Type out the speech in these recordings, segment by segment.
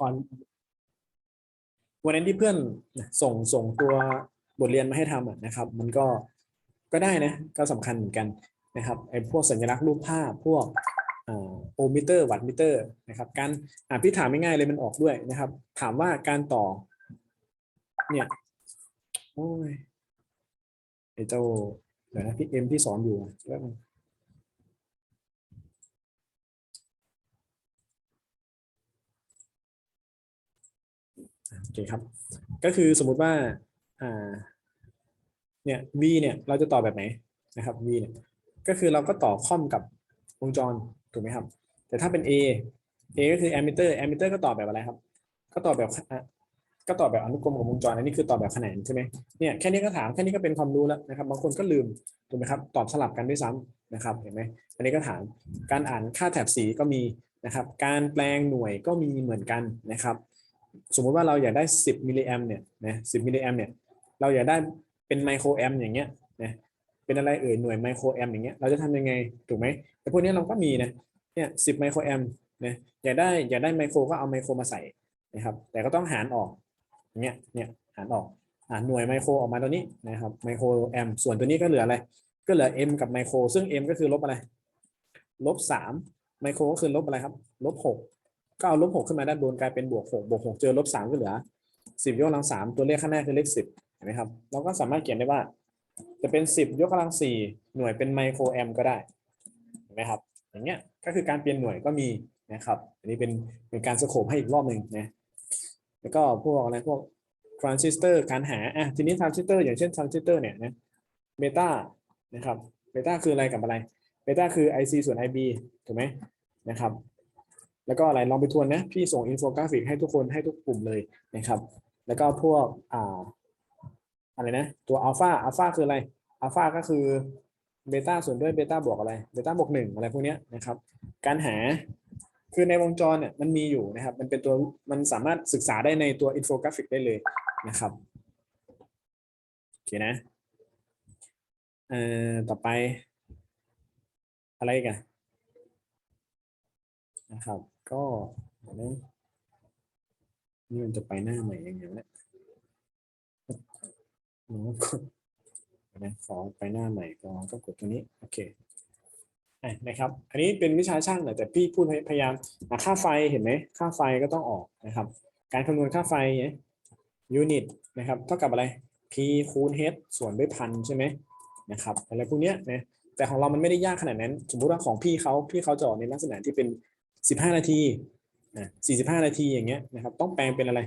ก่อนวันนั้นที่เพื่อนส่งส่งตัวบทเรียนมาให้ทำอะนะครับ มันก็ก็ได้นะก็สำคัญเหมือนกันนะครับไอ้พวกสัญลักษณ์รูปภาพพวกโอมิเตอร์วัตมิเตอร์นะครับ การอ่าพี่ถามง่ายๆเลยมันออกด้วยนะครับ ถามว่าการต่อ เนี่ยโอ้ยไอ้เจ้าเดี๋ยวนะพี่เอ็มที่สอนอยู่แป๊บ โอเคครับ ก็คือสมมุติว่าอ่าเนี่ย v เนี่ยเราจะต่อแบบไหนนะครับ v เนี่ยก็คือเราก็ต่อค่อมกับวงจรถูกไหมครับ แต่ถ้าเป็น a a ก็คือ ammeter ammeter ก็ต่อแบบอะไรครับ ก็ต่อแบบก็ต่อแบบอนุกรมกับวงจรอันนี้คือต่อแบบขนงใช่ไหมเนี่ยแค่นี้ก็ถามแค่นี้ก็เป็นความรู้แล้วนะครับ บางคนก็ลืมถูกไหมครับตอบสลับกันด้วยซ้ำนะครับเห็นไหมอันนี้ก็ถามการอ่านค่าแถบสีก็มีนะครับ การแปลงหน่วยก็มีเหมือนกันนะครับ สมมติว่าเราอยากได้ 10มิลลิแอมเนี่ยนะ10มิลลิแอมเนี่ยเราอยากได้เป็นไมโครแอมอย่างเงี้ยนะเป็นอะไรเอ่ยหน่วยไมโครแอมอย่างเงี้ยเราจะทำยังไงถูกไหมแต่พวกนี้เราก็มีนะเนี่ย10ไมโครแอมนะอยากได้อยากได้ไมโครก็เอาไมโครมาใส่นะครับแต่ก็ต้องหารออกอย่างเงี้ยเนี่ยหารออกหารหน่วยไมโครออกมาตัวนี้นะครับไมโครแอมส่วนตัวนี้ก็เหลืออะไรก็เหลือ m กับไมโครซึ่ง m ก็คือลบอะไรลบ3ไมโครก็คือลบอะไรครับลบ6ก็ ก็เอาลบหกขึ้นมาด้านบนกลายเป็นบวกหกบวกหกเจอลบสามก็เหลือสิบยกกำลังสามตัวเลขข้างหน้าคือเลขสิบเห็นไหมครับเราก็สามารถเขียนได้ว่า จะเป็นสิบยกกำลังสี่หน่วยเป็นไมโครแอมก็ได้เห็นไหมครับ อย่างเงี้ยก็คือการเปลี่ยนหน่วยก็มีนะครับ อันนี้เป็นเป็นการสโคปให้อีกรอบหนึ่งนะแล้วก็พวกอะไรพวกทรานซิสเตอร์การหาอะทีนี้ทรานซิสเตอร์อย่างเช่นทรานซิสเตอร์เนี่ยนะเบต้านะครับเบต้าคืออะไรกับอะไรเบต้าคือ IC ส่วน IB ถูกไหมนะครับ แล้วก็อะไรลองไปทวนนะพี่ส่งอินโฟกราฟิกให้ทุกคนให้ทุกกลุ่มเลยนะครับ แล้วก็พวกอ่าอะไรนะตัวอัลฟาอัลฟาคืออะไรอัลฟาก็คือเบต้าส่วนด้วยเบต้าบวกอะไรเบต้าบวกหนึ่งอะไรพวกเนี้ยนะครับ การหาคือในวงจรเนี่ยมันมีอยู่นะครับ มันเป็นตัวมันสามารถศึกษาได้ในตัวอินโฟกราฟิกได้เลยนะครับโอเคนะเอ่อต่อไปอะไรกันนะครับ ก็เดี๋ยวนะนี่มันจะไปหน้าใหม่ยังไงวะเนี่ยอ๋อกดเดี๋ยวนะขอไปหน้าใหม่ก่อนก็กดตัวนี้โอเคอะนะครับ อันนี้เป็นวิชาช่างแต่พี่พูดพยายามค่าไฟเห็นไหมค่าไฟก็ต้องออกนะครับ การคำนวณค่าไฟเนี่ยยูนิตนะครับเท่ากับอะไร p คูณ h ส่วนด้วยพันใช่ไหมนะครับอะไรพวกเนี้ยนะแต่ของเรามันไม่ได้ยากขนาดนั้น สมมุติว่าของพี่เขาพี่เขาจะออกในลักษณะที่เป็น 15 นาทีอะ45 นาทีอย่างเงี้ยนะครับต้องแปลงเป็นอะไร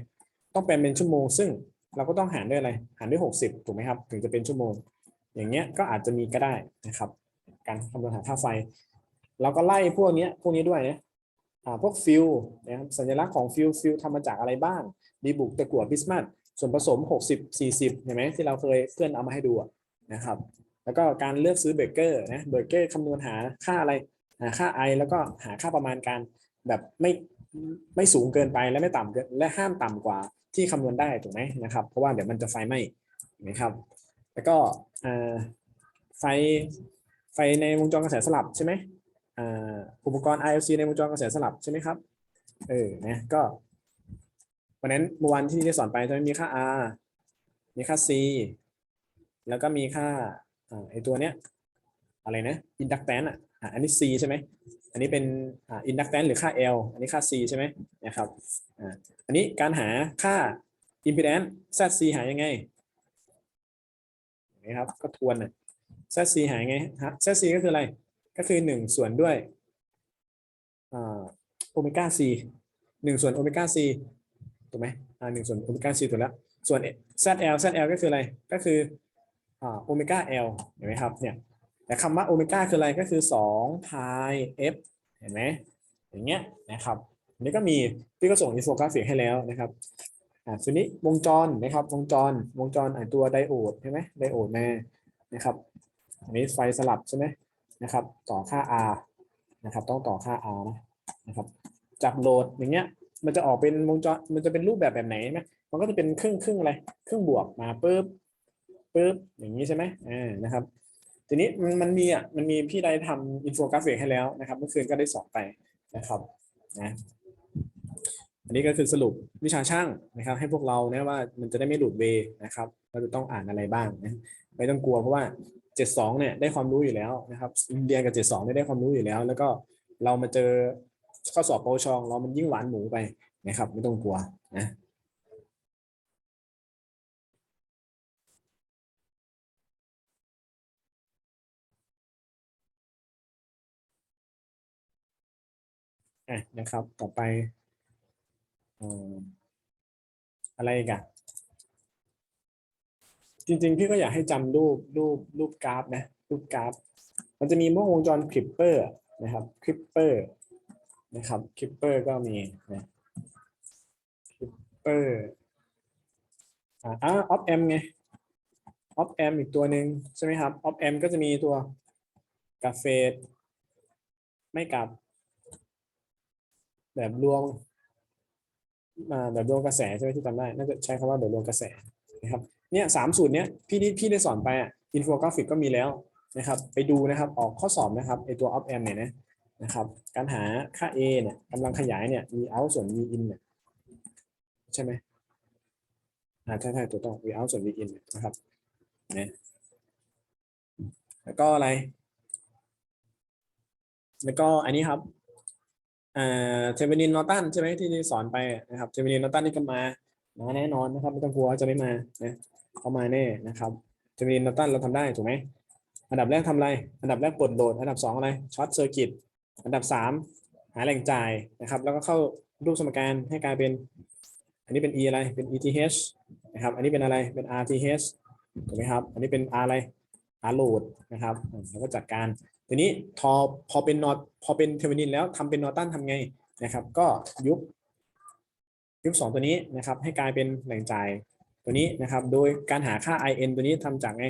ต้องแปลงเป็นชั่วโมง ซึ่งเราก็ต้องหารด้วยอะไร หารด้วย 60 ถูกไหมครับ ถึงจะเป็นชั่วโมง อย่างเงี้ยก็อาจจะมีก็ได้นะครับ การคำนวณหาค่าไฟ เราก็ไล่พวกเนี้ยพวกนี้ด้วยนะอ่าพวกฟิลนะครับสัญลักษณ์ของฟิลฟิลทำมาจากอะไรบ้างดีบุกตะกั่วบิสมัสส่วนผสม 60 40 เห็นไหมที่เราเคยเพื่อนเอามาให้ดูนะครับ แล้วก็การเลือกซื้อเบเกอร์นะเบเกอร์คำนวณหาค่าอะไร หาค่าไอแล้วก็หาค่าประมาณการแบบไม่ไม่สูงเกินไปและไม่ต่ำเกินและห้ามต่ำกว่าที่คำนวณได้ถูกไหมนะครับเพราะว่าเดี๋ยวมันจะไฟไหม้นะครับ แล้วก็ไฟไฟในวงจรกระแสสลับใช่ไหมอ่าอุปกรณ์ ILC ในวงจรกระแสสลับใช่ไหมครับเออนะก็วันนั้นเมื่อวันที่ได้สอนไปจะมีค่า R มีค่า C แล้วก็มีค่าอ่าไอตัวเนี้ยอะไรนะอินดักแตนอะ อันนี้ C ใช่ไหมอันนี้เป็นอินดักแตนหรือค่า L อันนี้ค่า C ใช่ไหมนะครับอันนี้การหาค่า impedance ZC หายังไงนะครับก็ทวนนะ ZC หายังไงฮะ ZC ก็คืออะไรก็คือ 1 ส่วนด้วยอ่าโอเมก้า C 1 ส่วนโอเมก้า C ถูกไหมอ่าหนึ่งส่วนโอเมก้า C ถูกแล้วส่วน ZL ZL ก็คืออะไรก็คืออ่าโอเมก้า L เห็นไหมครับเนี่ย แต่คำว่าโอเมก้าคืออะไรก็คือ2 pi f เห็นไหมอย่างเงี้ยนะครับอันนี้ก็มีพี่ก็ส่งอินโฟกราฟิกให้แล้วนะครับอ่าส่วนนี้วงจรนะครับวงจรวงจรอ่าตัวไดโอดใช่ไหมไดโอดมานะครับอันนี้ไฟสลับใช่ไหมนะครับต่อค่า R นะครับต้องต่อค่า R นะนะครับจับโหลดอย่างเงี้ยมันจะออกเป็นวงจรมันจะเป็นรูปแบบแบบไหนไหมมันก็จะเป็นครึ่งครึ่งอะไรครึ่งบวกมาปุ๊บปุ๊บอย่างนี้ใช่ไหมอ่านะครับ ทีนี้มันมันมีอะมันมีพี่ได้ทำอินโฟกราฟิกให้แล้วนะครับ เมื่อคืนก็ได้สอนไปนะครับนะอันนนี้ก็คือสรุปวิชาช่างนะครับ ให้พวกเรานะว่ามันจะได้ไม่หลุดเวนะครับเราจะต้องอ่านอะไรบ้างนะไม่ต้องกลัวเพราะว่า 72 เนี่ยได้ความรู้อยู่แล้วนะครับเรียนกับ 72เนี่ยได้ความรู้อยู่แล้ว แล้วก็เรามาเจอข้อสอบปวชเรามันยิ่งหวานหมูไปนะครับ ไม่ต้องกลัวนะ อะนะครับ ต่อไปอะไรอีกันจริง ๆ พี่ก็อยากให้จำรูปรูปรูปกราฟนะ รูปกราฟ มันจะมีพวกวงจรคลิปเปอร์นะครับคลิปเปอร์นะครับคลิปเปอร์ก็มีนะคลิปเปอร์อ่าออฟแอมไงออฟแอมอีกตัวหนึ่งใช่ไหมครับออฟแอมก็จะมีตัวกาเฟสไม่กลับ แบบรวมแบบรวมกระแสใช่ไหมที่จำได้น่าจะใช้คำว่าแบบรวมกระแสนะครับเนี่ยสามสูตรเนี้ยพี่ที่พี่ได้สอนไปอะอินโฟกราฟิกก็มีแล้วนะครับ ไปดูนะครับออกข้อสอบนะครับไอตัว op amp เนี่ยนะนะครับ การหาค่า A เนี่ยกำลังขยายเนี่ยมี out ส่วน v in เนี่ยใช่ไหมอ่าใช่ใช่ตัวต้อง v out ส่วน v in เนี่ยนะครับเนี่ยแล้วก็อะไร แล้วก็อันนี้ครับ เทเวนินนอตันใช่ไหมที่สอนไปนะครับเทเวนินนอตันนี่ก็มามาแน่นอนนะครับไม่ต้องกลัวว่าจะไม่มานะเขามาแน่นะครับเทเวนินนอตันเราทำได้ถูกไหมอันดับแรกทำอะไร อันดับแรกปลดโหลด อันดับสองอะไรช็อตเซอร์กิต อันดับสามหาแหล่งจ่ายนะครับ แล้วก็เข้ารูปสมการให้กลายเป็น อันนี้เป็น e อะไร เป็น eth นะครับ อันนี้เป็นอะไร เป็น rth ถูกไหมครับ อันนี้เป็น r อะไร r load นะครับ แล้วก็จัดการ ทีนี้พอพอเป็นนอตพอเป็นเทอร์มินินแล้วทำเป็นนอตันทำไงนะครับ ก็ยุบยุบสองตัวนี้นะครับ ให้กลายเป็นแหล่งจ่ายตัวนี้นะครับ โดยการหาค่า in ตัวนี้ทำจากไง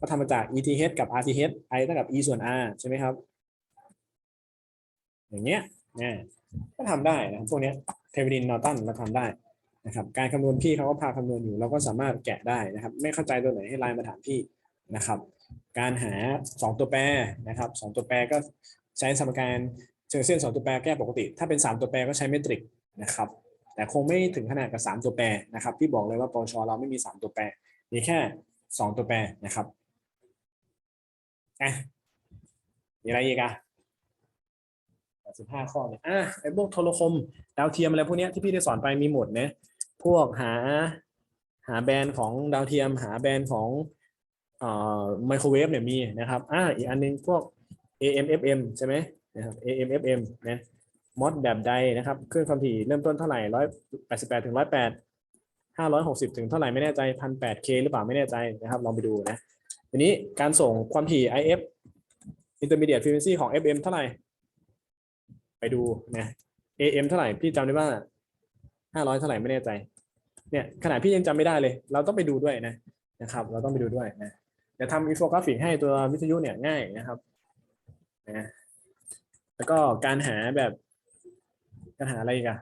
ก็ทำมาจาก eth กับ rth i เท่ากับ e ส่วน r ใช่ไหมครับ อย่างเงี้ยเนี่ยก็ทำได้นะครับพวกเนี้เทอร์มินินนอตันเราทำได้นะครับ การคำนวณพี่เขาก็พาคำนวณอยู่ เราก็สามารถแกะได้นะครับ ไม่เข้าใจตัวไหนให้ไลน์มาถามพี่นะครับ การหา 2 ตัวแปรนะครับ2ตัวแปรก็ใช้สมการเชิงเส้น 2 ตัวแปรแก้ปกติ ถ้าเป็น 3 ตัวแปรก็ใช้เมตริกนะครับ แต่คงไม่ถึงขนาดกับ 3 ตัวแปรนะครับพี่บอกเลยว่าปชเราไม่มี 3 ตัวแปร มีแค่ 2 ตัวแปรนะครับอะมีอะไรอีกอะ85ข้อเนี่ยอะไอ้พวกโทรคมดาวเทียมอะไรพวกเนี้ยที่พี่ได้สอนไปมีหมดนะพวกหาหาแบรนด์ของดาวเทียม หาแบรนด์ของ ไมโครเวฟเนี่ยมีนะครับอ่าอีกอันหนึงพวก AM FM ใช่ไหมนะครับ AM FM นะมอดแบบใดนะครับเครื่องความถี่เริ่มต้นเท่าไหร่ร้อยแปดสิบแปดถึงร้อยแปดห้าร้อยหกสิบถึงเท่าไหร่ไม่แน่ใจพันแปดเคหรือเปล่าไม่แน่ใจนะครับลองไปดูนะทีนี้การส่งความถี่ IF intermediate frequency ของ FM เท่าไหร่ ไปดูนะ AM เท่าไหร่พี่จำได้ว่าห้าร้อยเท่าไหร่ไม่แน่ใจเนี่ยขนาดพี่ยังจำไม่ได้เลย เราต้องไปดูด้วยนะนะครับ เราต้องไปดูด้วยนะ ดี๋ยวทำอินโฟกราฟิกให้ตัววิทยุเนี่ยง่ายนะครับนะแล้วก็การหาแบบการหาอะไรกอะ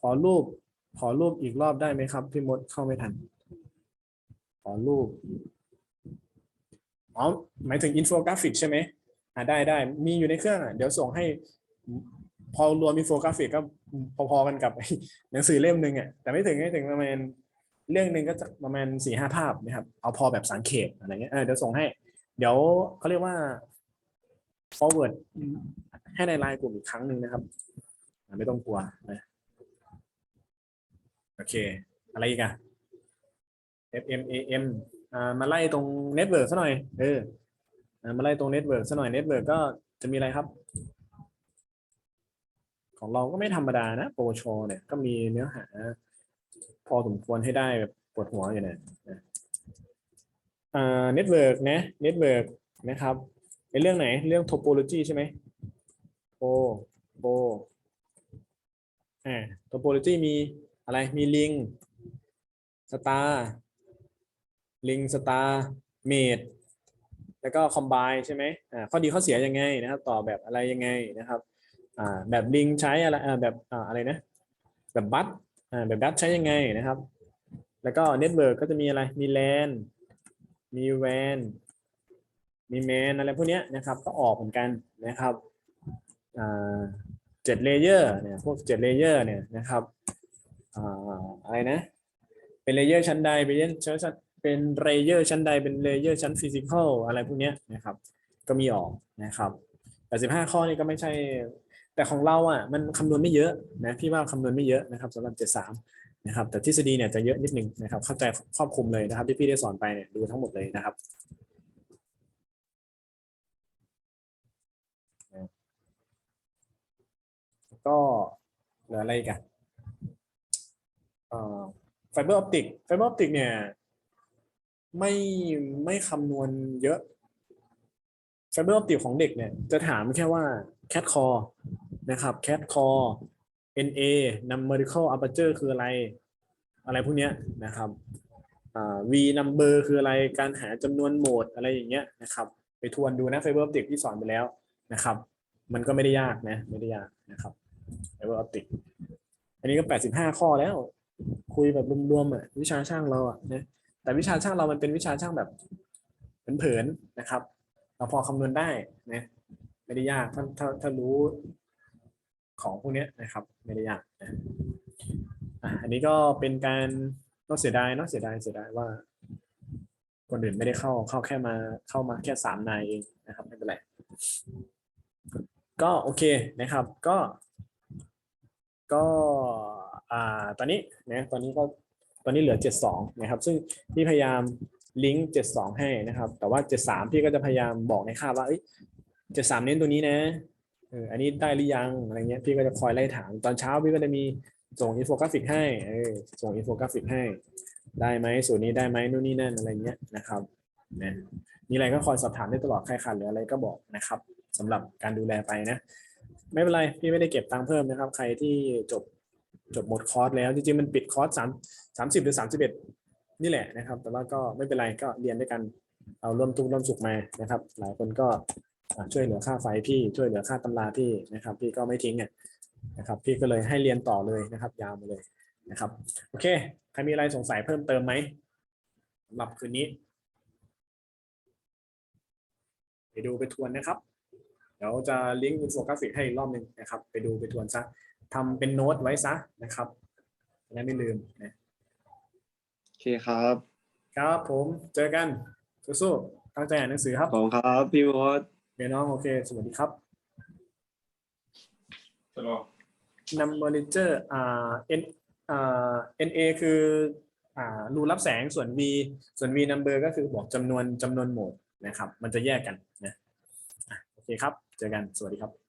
ขอรูปขอรูปอีกรอบได้ไหมครับพี่มดเข้าไม่ทัน ขอรูปอ๋อหมายถึงอินโฟกราฟิกใช่ไหมอ่าได้ได้มีอยู่ในเครื่องอะเดี๋ยวส่งให้ พอรวมอินโฟกราฟิกก็พอๆกันกับหนังสือเล่มหนึ่งอะแต่ไม่ถึงไม่ถึงประมาณ เรื่องหนึ่งก็จะประมาณสี่ห้าภาพนะครับ เอาพอแบบสังเขปอะไรเงี้ยเออเดี๋ยวส่งให้ เดี๋ยวเขาเรียกว่า forward ให้ในไลน์กลุ่มอีกครั้งหนึ่งนะครับ ไม่ต้องกลัวนะโอเค อะไรอีกอะ FM AM อ่ามาไล่ตรงเน็ตเวิร์กซะหน่อยเออมาไล่ตรงเน็ตเวิร์กซะหน่อยเน็ตเวิร์กก็จะมีอะไรครับ ของเราก็ไม่ธรรมดานะโปรโชเนี่ยก็มีเนื้อหา พอสมควรให้ได้แบบปวดหัวอยู่นะนะอ่าเน็ตเวิร์กนะเน็ตเวิร์กนะครับในเรื่องไหนเรื่อง topology ใช่ไหมโ o โ o อ่า topology มีอะไรมีลิงสตาร์ลิงสตาร์เมดแล้วก็คอมไบใช่ไหมอ่าข้อดีข้อเสียยังไงนะครับ ต่อแบบอะไรยังไงนะครับอ่าแบบลิงใช้อะไรอ่าแบบอ่าอะไรนะ แบบบัต แบบบัตใช้ยังไงนะครับ แล้วก็เน็ตเวิร์กก็จะมีอะไร มีแลนมีแวนมีแมนอะไรพวกเนี้ยนะครับ ก็ออกเหมือนกันนะครับเจ็ดเลเยอร์เนี่ยพวกเจ็ดเลเยอร์เนี่ยนะครับอะไรนะ เป็นเลเยอร์ชั้นใดเป็นเลเยอร์ชั้นเป็นเลเยอร์ชั้นใดเป็นเลเยอร์ชั้นฟิสิกอลอะไรพวกเนี้ยนะครับ ก็มีออกนะครับแต่สิบห้าข้อนี่ก็ไม่ใช่ แต่ของเราอะมันคำนวณไม่เยอะนะพี่ว่าคำนวณไม่เยอะนะครับสำหรับเจ็ดสามนะครับ แต่ทฤษฎีเนี่ยจะเยอะนิดนึงนะครับ เข้าใจครอบคลุมเลยนะครับ ที่พี่ได้สอนไปเนี่ยดูทั้งหมดเลยนะครับก็เหลืออะไรกันไฟเบอร์ออปติกไฟเบอร์ออปติกเนี่ยไม่ไม่คำนวณเยอะไฟเบอร์ออปติกของเด็กเนี่ยจะถามแค่ว่า cat core นะครับ cat core NA numerical aperture คืออะไร อะไรพวกเนี้ยนะครับ V number คืออะไรการหาจำนวนโหมดอะไรอย่างเงี้ยนะครับ ไปทวนดูนะไฟเบอร์ออปติกที่สอนไปแล้วนะครับ มันก็ไม่ได้ยากนะ ไม่ได้ยากนะครับไฟเบอร์ออปติกอันนี้ก็แปดสิบห้าข้อแล้ว คุยแบบรวมๆอะวิชาช่างเราอะนะแต่วิชาช่างเรามันเป็นวิชาช่างแบบเผินๆนะครับ เราพอคำนวณได้นะ ไม่ได้ยากถ้าถ้าถ้ารู้ของพวกนี้นะครับ ไม่ได้ยากนะอันนี้ก็เป็นการน่าเสียดายเนาะเสียดายเสียดายว่า คนอื่นไม่ได้เข้าเข้าแค่มาเข้ามาแค่สามนายเองนะครับไม่เป็นไรก็โอเคนะครับก็ ก็อ่าตอนนี้นะตอนนี้ก็ตอนนี้เหลือ 72 นะครับ ซึ่งพี่พยายามลิงก์ 72 ให้นะครับ แต่ว่า 73 พี่ก็จะพยายามบอกในคาว่า เอ้ย73เน้นตัวนี้นะเอออันนี้ได้หรือยังอะไรเงี้ยพี่ก็จะคอยไล่ถามตอนเช้าพี่ก็จะมีส่งอินโฟกราฟิกให้เออส่งอินโฟกราฟิกให้ ได้ไหมส่วนนี้ได้ไหมนู่นนี่นั่นอะไรเงี้ยนะครับนะมีอะไรก็คอยสอบถามได้ตลอดใครขาดหรืออะไรก็บอกนะครับสำหรับการดูแลไปนะ ไม่เป็นไรพี่ไม่ได้เก็บตังค์เพิ่มนะครับ ใครที่จบจบหมดคอร์สแล้วจริงๆมันปิดคอร์สสามสามสิบหรือสามสิบเอ็ดนี่แหละนะครับ แต่ว่าก็ไม่เป็นไรก็เรียนด้วยกันเอาร่วมทุกข์ร่วมสุขมานะครับ หลายคนก็ ช่วยเหลือค่าไฟพี่ช่วยเหลือค่าตำราพี่นะครับ พี่ก็ไม่ทิ้งอะนะครับ พี่ก็เลยให้เรียนต่อเลยนะครับ ยาวมาเลยนะครับ โอเค ใครมีอะไรสงสัยเพิ่มเติมไหมสำหรับคืนนี้ ไปดูไปทวนนะครับ เดี๋ยวจะลิงก์อินโฟกราฟิกให้อีกรอบหนึ่งนะครับ ไปดูไปทวนซะทำเป็นโน้ตไว้ซะนะครับจะได้ไม่ลืมนะโอเคครับ ครับผมเจอกันสู้ๆตั้งใจอ่านหนังสือครับ ขอบคุณครับ พี่มด เดี๋ยวน้องโอเค สวัสดีครับตลอด number ledger อ่า n อ่า na คืออ่ารูรับแสงส่วน v ส่วน v number ก็คือบอกจำนวนจำนวนโหมดนะครับ มันจะแยกกันนะอะโอเคครับ เจอกัน สวัสดีครับ